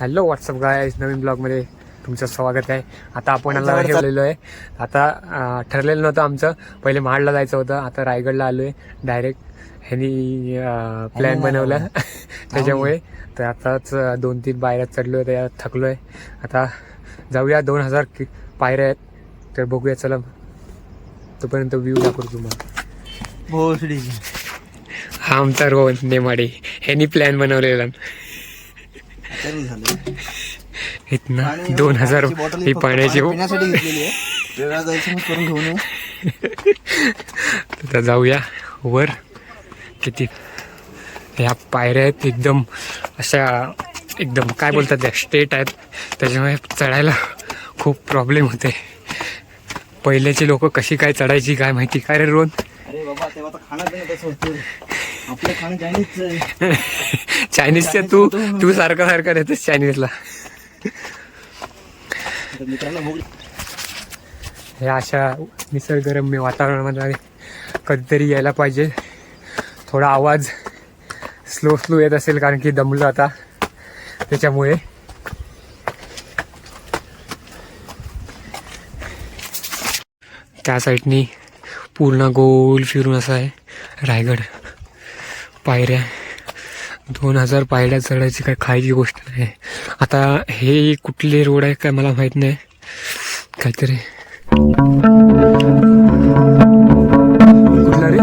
Hello WhatsApp गाय नवीन ब्लॉगमध्ये तुमचं स्वागत आहे. आता आपण आला ठेवलेलो आहे. आता ठरलेलं नव्हतं आमचं. पहिले महाडला जायचं होतं. आता रायगडला आलो आहे डायरेक्ट ह्यांनी प्लॅन बनवला. त्याच्यामुळे तर आताच दोन तीन पायऱ्यात चढलो आहे त्यात थकलो आहे आता जाऊया. दोन हजार पायऱ्या आहेत. तर बघूया. चला. तोपर्यंत व्ह्यू दाखवतो तुम्हाला. भोसडी हा आमचा रोहन नेमाडे. ह्यांनी प्लॅन बनवलेला. इथनं दोन हजार ही पाण्याची हो. पिण्यासाठी घेतलेली आहे. वेगळा गैरसमज करून घेऊ नये आता जाऊया. वर किती ह्या पायऱ्या आहेत एकदम अशा एकदम काय बोलतात त्या? स्टेट आहेत. त्याच्यामुळे चढायला खूप प्रॉब्लेम होते. पहिल्याची लोक कशी काय चढायची काय माहिती? काय रे रोहन? अरे बाबा तेव्हा तर खाणं पिणं तसं होतं. आपलं खाणं चायनीजचं आहे. चायनीजच्या तू तू सारखा सारखा देतेस चायनीजला तर हे अशा निसर्गरम्य वातावरणामध्ये कधीतरी यायला पाहिजे. थोडा आवाज स्लो स्लो येत असेल कारण की दमलं आता. त्याच्यामुळे. त्या साईडनी पूर्ण गोल फिरून असं आहे रायगड. पायऱ्या. दोन हजार पायऱ्या चढायची काय खायची गोष्ट नाही. आता हे कुठले रोड आहे काय मला माहीत नाही. काहीतरी. कुठला रे?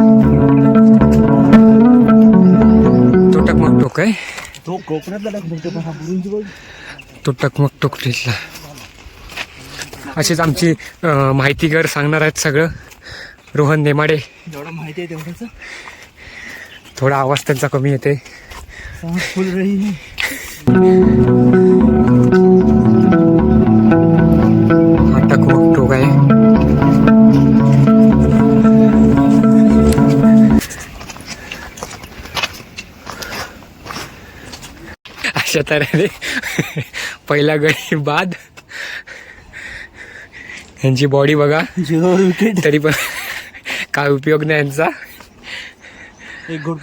तो टकमक टोक आहे. तो कोकणातला तो टकमक टोक तिथला. अशीच आमची माहितीगर सांगणार आहेत सगळं. रोहन नेमाडे. जेवढं माहिती आहे तेवढंच. थोडा आवाज त्यांचा कमी येते फुल रही हा अशा तऱ्हेने पहिला गडी बाद. यांची बॉडी बघा. विकेट तरी पण काय उपयोग नाही यांचा. एक गुड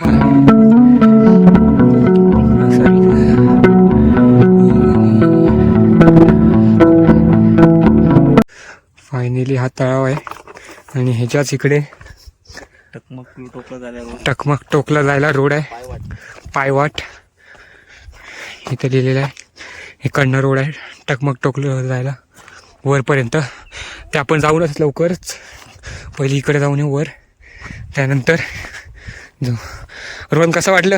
हा तळाव आहे. आणि ह्याच्याच इकडे टकमक टोकला झाल्यावर. टकमक टोकला जायला रोड आहे. पाय वाट पायवाट. इथे लिहिलेलं आहे. इकडनं रोड आहे. टकमक टोकलं जायला वरपर्यंत. ते आपण जाऊनच लवकरच पहिली इकडे जाऊन येऊ वर. त्यानंतर जाऊ. रोहन कसं वाटलं?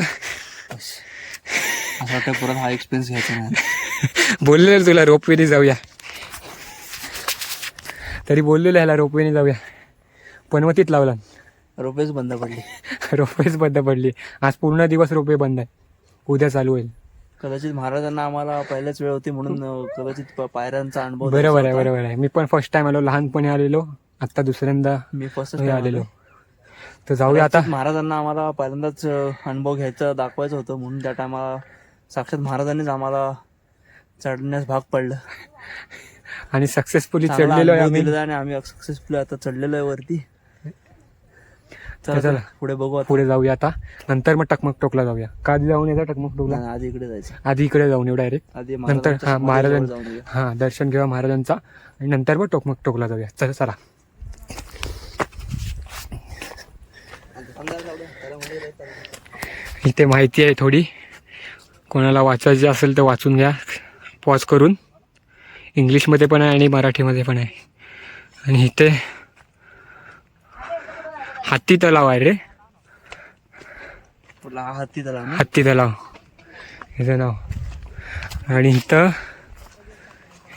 असं वाटतं परत हा एक्सपिरियन्स घ्यायचा बोललेलं तुला रोपवेने जाऊया. तरी बोललेलं ह्याला रोपवेने जाऊया. पनवतीत लावला. रोपेच बंद पडली. रोपवेच बंद पडली. आज पूर्ण दिवस रोपवे बंद आहे. उद्या चालू होईल. कदाचित महाराजांना आम्हाला पहिल्याच वेळ होती म्हणून कदाचित पायऱ्यांचा अनुभव बरोबर आहे. बरोबर आहे. मी पण फर्स्ट टाइम आलो लहानपणी आलेलो. आता दुसऱ्यांदा मी फर्स्ट आलेलो. तर जाऊया आता. महाराजांना आम्हाला पहिल्यांदाच अनुभव घ्यायचा दाखवायचं होतं म्हणून त्या टायमाला साक्षात महाराजांनीच आम्हाला चढण्यास भाग पडलं. आणि सक्सेसफुली चांगला चढलेलो आहे अनुभव आम्ही. दिलेला आणि आम्ही सक्सेसफुल आता चढलेलो आहे वरती. चला चला. पुढे बघू आता. पुढे जाऊया आता. नंतर मग टकमक टोकला जाऊया. का आधी जाऊन येतं टकमक टोकला? नाही, आधी इकडे जायचं. आधी इकडे जाऊन येऊ डायरेक्ट आधी नंतर महाराजांच्या हा समाधीजवळ महाराजां जाऊन येऊया. हा दर्शन घेऊया महाराजांचा. आणि नंतर मग टोकमक टोकला जाऊया. चला चला. इथे माहिती आहे थोडी. कोणाला वाचायची असेल तर वाचून घ्या. पॉज करून. इंग्लिशमध्ये पण आहे आणि मराठीमध्ये पण आहे. आणि इथे हत्ती तलाव आहे रे. हत्ती तलाव हत्ती तलाव. ह्याचं नाव. आणि इथं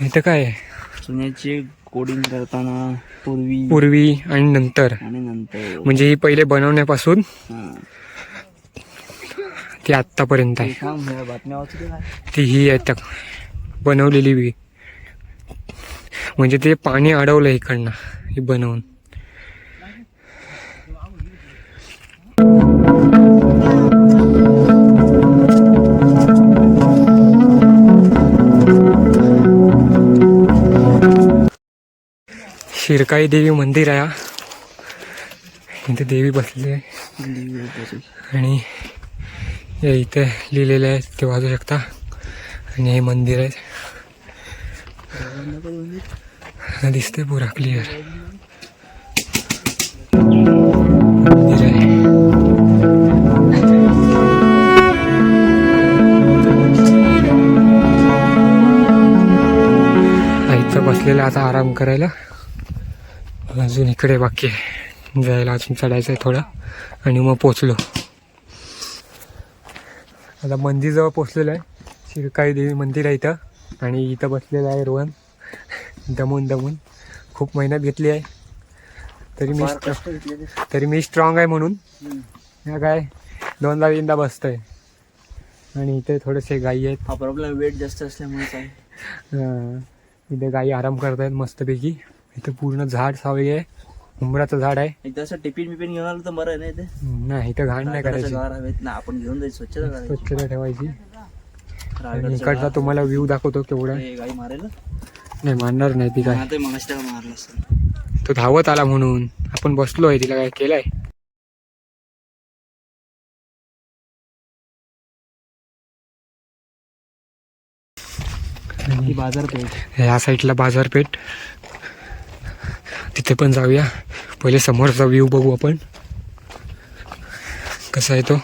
इथं काय आहे? चुन्याची कोडिंग करताना पूर्वी पूर्वी आणि नंतर. आणि नंतर. म्हणजे ही पहिले बनवण्यापासून. ती आत्तापर्यंत आहे. ती ही आहे बनवलेली बी म्हणजे ते पाणी अडवलं इकडनं हे बनवून. शिरकाई देवी मंदिर आहे हा. इथे देवी बसली आहे. आणि इथे लिहिलेले आहे ते वाजू शकता. आणि हे मंदिर आहे. दिसतंय पुरा क्लिअर आईचं बसलेलं आता आराम करायला. अजून इकडे बाकी आहे. जायला अजून चढायचं आहे थोडं. आणि मग पोचलो. आता मंदिरजवळ पोचलेलं आहे. शिरकाई देवी मंदिर आहे इथं. आणि इथं बसलेलं आहे रोहन. दमून दमून. खूप मेहनत घेतली आहे. तरी मी. तरी मी स्ट्रॉंग आहे म्हणून. या काय दोनदा तीनदा बसतोय. आणि इथे थोडेसे गायी आहेत. हा प्रॉब्लेम वेट जास्त असल्यामुळेच आहे. इथे गायी आराम करतायत मस्तपैकी. इथे पूर्ण झाड सावळी आहे. उंबराचं झाड आहे. एकदा असं टिफिन बिफिन घेऊन आलं तर बरं आहे ना इथे? नाही इथं घाण नाही करायची. आपण घेऊन जायचं स्वच्छता स्वच्छता ठेवायची. इकडचा. तुम्हाला व्ह्यू दाखवतो केवढा. आहे. नाही मानणार नाही ती काय. तो धावत आला म्हणून. आपण बसलोय तिला काय केलंय? बाजारपेठ. ह्या साईडला बाजारपेठ. तिथे पण जाऊया. पहिले समोरचा व्ह्यू बघू आपण. कसा आहे तो?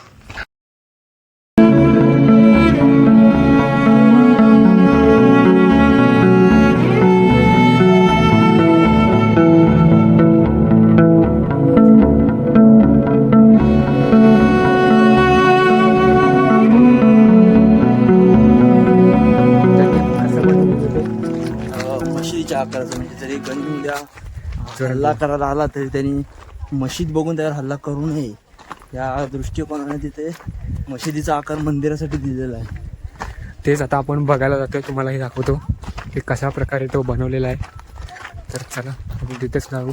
हल्ला करायला आला तरी त्यांनी मशीद बघून त्यावर हल्ला करू नये. या दृष्टिकोनाने तिथे मशिदीचा आकार मंदिरासाठी दिलेला आहे. तेच आता आपण बघायला जातोय तुम्हालाही दाखवतो की कशा प्रकारे तो बनवलेला आहे. तर चला आपण तिथेच लागू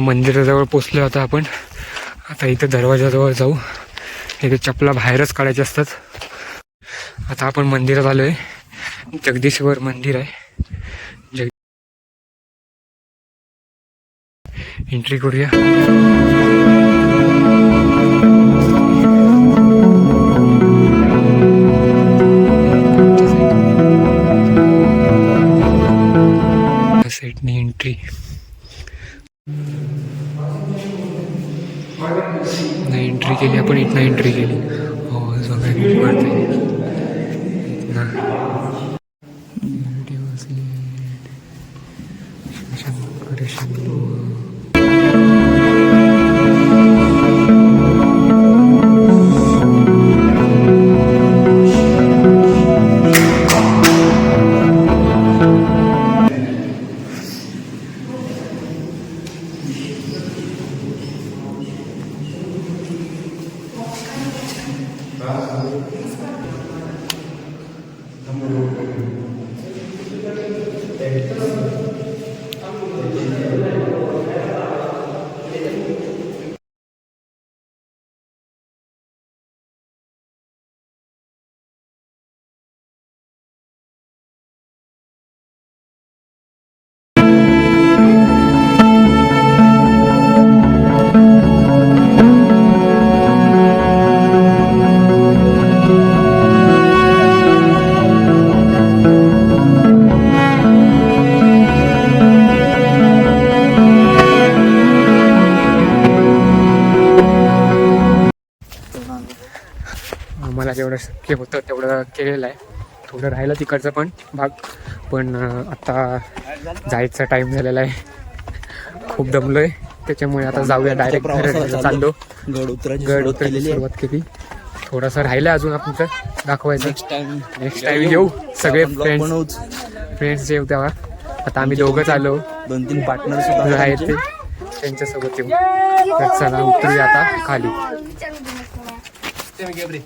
मंदिराजवळ पोचलो आता आपण. आता इथं दरवाजाजवळ जाऊ. इथे चपला बाहेरच काढायचे असतात. आता आपण मंदिरात आलोय. जगदीश्वर मंदिर आहे. जग एंट्री करूया. साईडने एंट्री नाही एंट्री केली. आपण इथनं एंट्री केली. हो सगळ्या Amen. आम्हाला जेवढं शक्य होतं तेवढं केलेलं आहे. थोडं राहिलं तिकडचं पण भाग. पण आता जायचा टाईम झालेला आहे. खूप दमलोय. त्याच्यामुळे आता जाऊया डायरेक्ट चाललो. गड गड उतरायची आहे. सुरुवात केली. थोडंसं राहिलं अजून आपण दाखवायचं. नेक्स्ट टाइम नेक्स्ट टाइम येऊ. सगळे फ्रेंड्स फ्रेंड्स येऊ तेव्हा. आता आम्ही दोघंच आलो दोन तीन पार्टनर सुद्धा आहेत त्यांच्यासोबत येऊ. तर चला उतरूया आता खाली. Gabriel. que abrir.